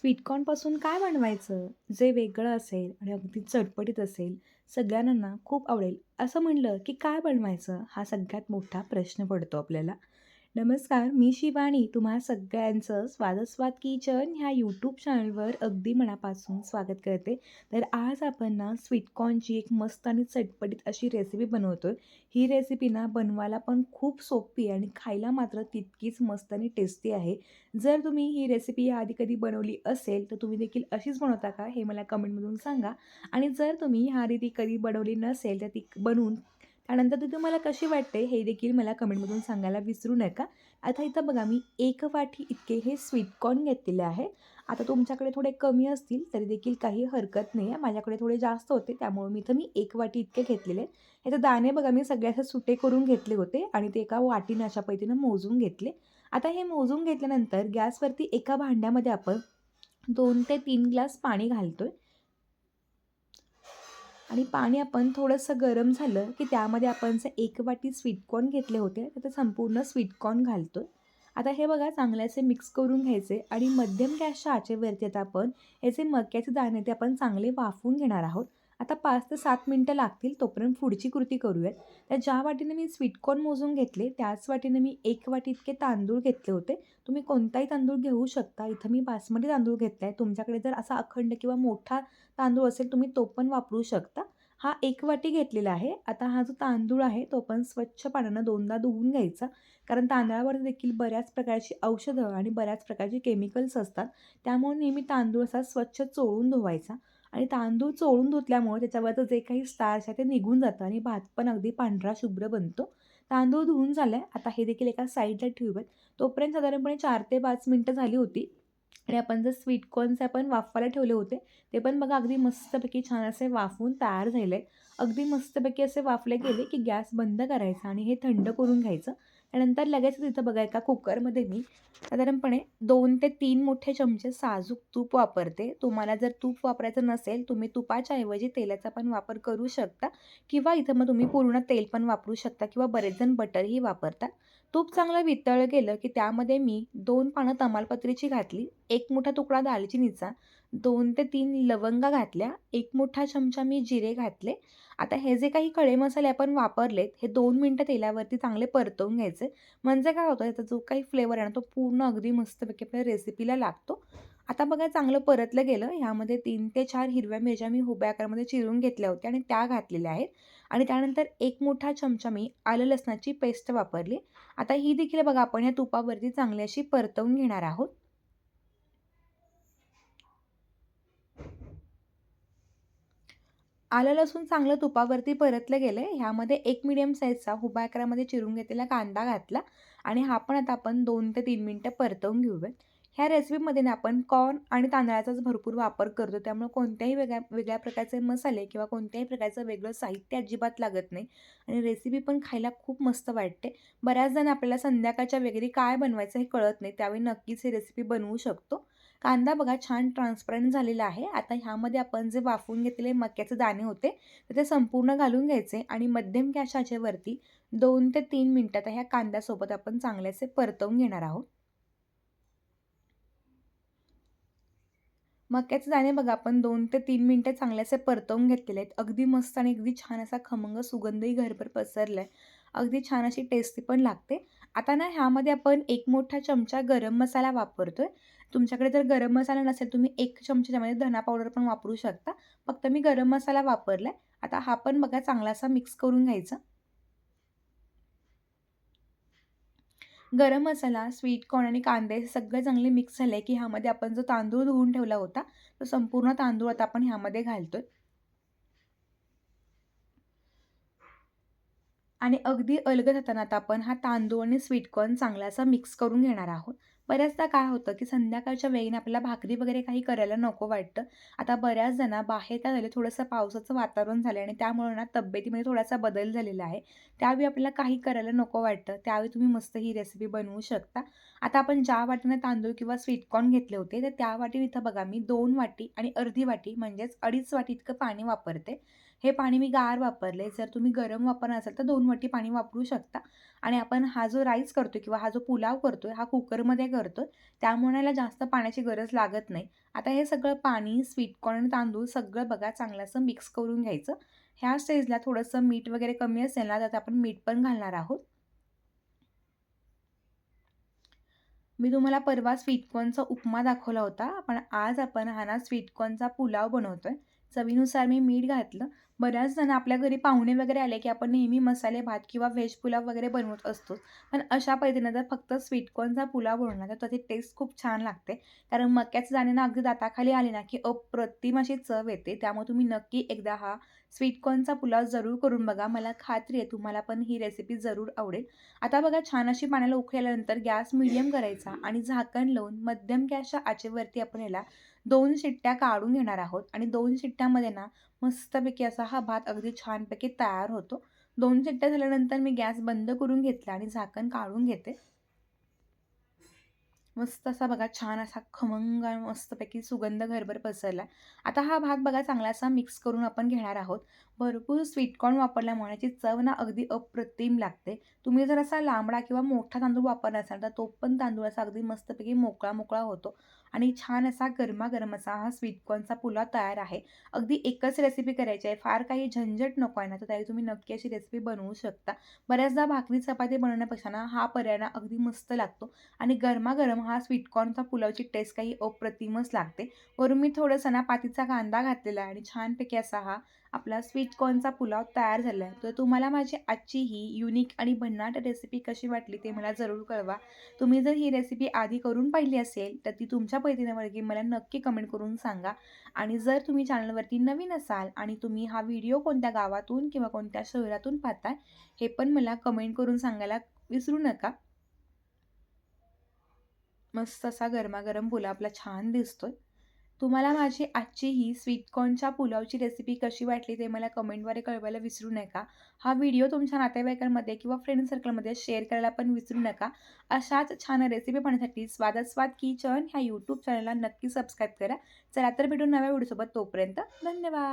स्वीटकॉर्नपासून काय बनवायचं? जे वेगळं असेल आणि अगदी चटपटीत असेल सगळ्यांना खूप आवडेल. असं म्हणलं की काय बनवायचं? हा सगळ्यात मोठा प्रश्न पडतो आपल्याला. नमस्कार मी शिवानी. तुम्हा सगळ्यांचं स्वादस्वाद किचन ह्या यूट्यूब चॅनलवर अगदी मनापासून स्वागत करते. तर आज आपण ना स्वीटकॉर्नची एक मस्त आणि चटपटीत अशी रेसिपी बनवतो आहे ही रेसिपी ना बनवायला पण खूप सोपी आणि खायला मात्र तितकीच मस्त आणि टेस्टी आहे. जर तुम्ही ही रेसिपी याआधी कधी बनवली असेल तर तुम्ही देखील अशीच बनवता का हे मला कमेंटमधून सांगा. आणि जर तुम्ही ह्या ती कधी बनवली नसेल तर ती बनवून त्यानंतर ती तुम्हाला कशी वाटते? हे देखील मला कमेंटमधून सांगायला विसरू नका. आता इथं बघा मी एक वाटी इतके हे स्वीटकॉर्न घेतलेले आहे. आता तुमच्याकडे थोडे कमी असतील तरी देखील काही हरकत नाही आहे माझ्याकडे थोडे जास्त होते त्यामुळे मी इथं मी एक वाटी इतके घेतलेले. ह्याचे दाणे बघा मी सगळे असे सुटे करून घेतले होते आणि ते एका वाटीने अशा पद्धतीनं मोजून घेतले. आता हे मोजून घेतल्यानंतर गॅसवरती एका भांड्यामध्ये आपण दोन ते तीन ग्लास पाणी घालतो आहे आणि पाणी आपण थोडंसं गरम झालं की त्यामध्ये आपण जे एक वाटी स्वीटकॉर्न घेतले होते तर ते संपूर्ण स्वीटकॉर्न घालतो आता हे बघा चांगले असे मिक्स करून घ्यायचे आणि मध्यम गॅसच्या आचेवरती आता आपण याचे मक्याचे दाणे ते आपण चांगले वाफवून घेणार आहोत. आता पाच ते सात मिनटं लागतील तोपर्यंत पुढची कृती करूयात. तर ज्या वाटीने मी स्वीटकॉर्न मोजून घेतले त्याच वाटीने मी एक वाटी इतके तांदूळ घेतले होते. तुम्ही कोणताही तांदूळ घेऊ शकता. इथं मी बासमती तांदूळ घेतला आहे तुमच्याकडे जर असा अखंड किंवा मोठा तांदूळ असेल तुम्ही तो पण वापरू शकता. हा एक वाटी घेतलेला आहे. आता हा जो तांदूळ आहे तो पण स्वच्छ पाण्यानं दोनदा धुवून घ्यायचा. कारण तांदळावर देखील बऱ्याच प्रकारची औषधं आणि बऱ्याच प्रकारचे केमिकल्स असतात. त्यामुळे नेहमी तांदूळ असा स्वच्छ चोळून धुवायचा. आणि तांदूळ चोळून धुतल्यामुळे त्याच्यावरचं जे काही स्टार्च आहे ते निघून जातं आणि भात पण अगदी पांढरा शुभ्र बनतो. तांदूळ धुवून झाला आहे आता हे देखील एका साईडला ठेवूयात. तोपर्यंत साधारणपणे चार ते पाच मिनटं झाली होती. आणि आपण जर स्वीटकॉर्नचे आपण वाफवायला ठेवले होते ते पण बघा अगदी मस्तपैकी छान असे वाफवून तयार झाले अगदी मस्तपैकी असे वाफले गेले की गॅस बंद करायचा आणि हे थंड करून घ्यायचं. त्यानंतर लगेच तिथं बघा एका कुकरमध्ये मी साधारणपणे दोन ते तीन मोठे चमचे साजूक तूप वापरते. तुम्हाला जर तूप वापरायचं नसेल तुम्ही तुपाच्या ऐवजी तेलाचा पण वापर करू शकता किंवा इथं मग तुम्ही पूर्ण तेल पण वापरू शकता किंवा बरेच जण बटरही वापरता तूप चांगलं वितळ गेलं की त्यामध्ये मी दोन पानं तमालपत्रीची घातली एक मोठा तुकडा दालचिनीचा दोन ते तीन लवंगा घातल्या एक मोठा चमचा मी जिरे घातले. आता हे जे काही खडे मसाले आपण वापरलेत हे दोन मिनटं तेलावरती चांगले परतवून घ्यायचे. म्हणजे काय होतं याचा जो काही फ्लेवर आहे ना तो पूर्ण अगदी मस्तपैकी आपल्या रेसिपीला लागतो. आता बघा चांगलं परतलं गेलं. ह्यामध्ये तीन ते चार हिरव्या मिरच्या मी हुब्या आकारामध्ये चिरून घेतल्या होत्या आणि त्या घातलेल्या आहेत. आणि त्यानंतर एक मोठा चमचा मी आलं लसणाची पेस्ट वापरली. आता ही देखील बघा आपण ह्या तुपावरती चांगली अशी परतवून घेणार आहोत. आलं लसूण चांगलं तुपावरती परतलं गेलं आहे ह्यामध्ये एक मिडियम साईजचा हुबा आकारामध्ये चिरून घेतलेला कांदा घातला आणि हा पण आता आपण दोन ते तीन मिनटं परतवून घेऊयात. ह्या रेसिपीमध्ये ना आपण कॉर्न आणि तांदळाचाच भरपूर वापर करतो. त्यामुळे कोणत्याही वेगळ्या वेगळ्या प्रकारचे मसाले किंवा कोणत्याही प्रकारचं वेगळं साहित्य अजिबात लागत नाही. आणि रेसिपी पण खायला खूप मस्त वाटते. बऱ्याच जण आपल्याला संध्याकाळच्या वगैरे काय बनवायचं हे कळत नाही. त्यावेळी नक्कीच ही रेसिपी बनवू शकतो. कांदा बघा छान ट्रान्सपरंट झालेला आहे. आता ह्यामध्ये आपण जे वाफवून घेतलेले मक्याचे दाणे होते तर ते संपूर्ण घालून घ्यायचे आणि मध्यम गॅसाच्या वरती दोन ते तीन मिनटात ह्या कांद्यासोबत आपण चांगल्याचे परतवून घेणार आहोत. मक्याचे दाणे बघा आपण दोन ते तीन मिनटं चांगल्याचे परतवून घेतलेले आहेत. अगदी मस्त आणि अगदी छान असा खमंग सुगंधही घरभर पसरला आहे अगदी छान अशी टेस्टी पण लागते. आता ना ह्यामध्ये आपण एक मोठा चमचा गरम मसाला वापरतो आहे तुमच्याकडे जर गरम मसाला नसेल तुम्ही एक चमच्यामध्ये धना पावडर पण वापरू शकता. फक्त मी गरम मसाला वापरला आहे आता हा पण बघा चांगलासा मिक्स करून घ्यायचा. गरम मसाला स्वीट कॉर्न आणि कांदे सगळे चांगले मिक्स झाले की ह्यामध्ये आपण जो तांदूळ धुवून ठेवला होता तो संपूर्ण तांदूळ आता आपण ह्यामध्ये घालतोय. आणि अगदी अलगद हाताना आता आपण हा तांदूळ आणि स्वीटकॉर्न चांगला असा मिक्स करून घेणार आहोत. बऱ्याचदा काय होतं की संध्याकाळच्या वेळीने आपल्याला भाकरी वगैरे काही करायला नको वाटतं. आता बऱ्याच जण बाहेर काय झाले थोडंसं पावसाचं वातावरण झालं आणि त्यामुळे ना तब्येतीमध्ये थोडासा बदल झालेला आहे. त्यावेळी आपल्याला काही करायला नको वाटतं. त्यावेळी तुम्ही मस्त ही रेसिपी बनवू शकता. आता आपण ज्या वाटीने तांदूळ किंवा स्वीटकॉर्न घेतले होते तर त्या वाटीत इथं बघा मी दोन वाटी आणि अर्धी वाटी म्हणजेच अडीच वाटी इतकं पाणी वापरते. हे पाणी मी गार वापरले जर तुम्ही गरम वापरणार असाल तर दोन वाटी पाणी वापरू शकता. आणि आपण हा जो राईस करतो किंवा हा जो पुलाव करतो हा कुकरमध्ये करतो त्यामुळे याला जास्त पाण्याची गरज लागत नाही. आता हे सगळं पाणी स्वीट कॉर्न तांदूळ सगळं बघा चांगलं असं मिक्स करून घ्यायचं. ह्या स्टेजला थोडंसं मीठ वगैरे कमी असेल ना तर आपण मीठ पण घालणार आहोत. मी तुम्हाला परवा स्वीटकॉर्नचा उपमा दाखवला होता. पण आज आपण हा ना स्वीटकॉर्नचा पुलाव बनवतो आहे चवीनुसार मी मीठ घातलं. बऱ्याच जण आपल्या घरी पाहुणे वगैरे आले की आपण नेहमी मसाले भात किंवा व्हेज पुलाव वगैरे बनवत असतो. पण अशा पद्धतीनं जर फक्त स्वीटकॉर्नचा पुलाव बनवला तर त्याची टेस्ट खूप छान लागते. कारण मक्याचं दाणे अगदी दाताखाली आले ना की अप्रतिम अशी चव येते. त्यामुळे तुम्ही नक्की एकदा हा स्वीटकॉर्नचा पुलाव जरूर करून बघा. मला खात्री आहे तुम्हाला पण ही रेसिपी जरूर आवडेल. आता बघा छान अशी पाण्याला उकळल्यानंतर गॅस मिडियम करायचा आणि झाकण लावून मध्यम गॅसच्या आचेवरती आपण याला दोन शिट्ट्या काढून घेणार आहोत. आणि दोन शिट्ट्यामध्ये ना मस्तपैकी असा हा भात अगदी छानपैकी तयार होतो. दोन शिट्ट्या झाल्यानंतर मी गॅस बंद करून घेतला आणि झाकण काढून घेते. मस्त असा बघा छान असा खमंग मस्तपैकी सुगंध घरभर पसरला आता हा भात बघा चांगला असा मिक्स करून आपण घेणार आहोत. भरपूर स्वीटकॉर्न वापरल्यामुळे याची चव ना अगदी अप्रतिम लागते. तुम्ही जर असा लांबडा किंवा मोठा तांदूळ वापरला असाल तर तो पण तांदूळ असा अगदी मस्तपैकी मोकळा मोकळा होतो. आणि छान असा गरमागरम असा हा स्वीटकॉर्नचा पुलाव तयार आहे. अगदी एकच रेसिपी करायची आहे. फार काही झंझट नको आहे ना तर त्यावेळी तुम्ही नक्की अशी रेसिपी बनवू शकता. बऱ्याचदा भाकरी चपाती बनवण्यापेक्षा ना हा पर्याय ना अगदी मस्त लागतो. आणि गरमागरम हा स्वीटकॉर्नचा पुलावची टेस्ट काही अप्रतिमच लागते. वरून मी थोडंसं ना पातीचा कांदा घातलेला आहे आणि छानपैकी असा हा आपला स्वीटकॉर्नचा पुलाव तयार झाला आहे तर तुम्हाला माझी आजची ही युनिक आणि भन्नाट रेसिपी कशी वाटली ते मला जरूर कळवा. तुम्ही जर ही रेसिपी आधी करून पाहिली असेल तर ती तुमच्या पद्धतीने मला नक्की कमेंट करून सांगा. आणि जर तुम्ही चॅनलवरती नवीन असाल आणि तुम्ही हा व्हिडिओ कोणत्या गावातून किंवा कोणत्या शहरातून पाहताय हे पण मला कमेंट करून सांगायला विसरू नका. मस्त असा गरमागरम पुलाव आपला छान दिसतोय. तुम्हाला माझी आजची ही स्वीटकॉर्नच्या पुलावची रेसिपी कशी वाटली ते मला कमेंटद्वारे कळवायला विसरू नका. हा व्हिडिओ तुमच्या नातेवाईकांमध्ये किंवा फ्रेंड सर्कलमध्ये शेअर करायला पण विसरू नका. अशाच छान रेसिपी पाहण्यासाठी स्वादास्वाद किचन ह्या यूट्यूब चॅनलला नक्की सबस्क्राईब करा. चला तर भेटून नव्या व्हिडिओसोबत तोपर्यंत धन्यवाद.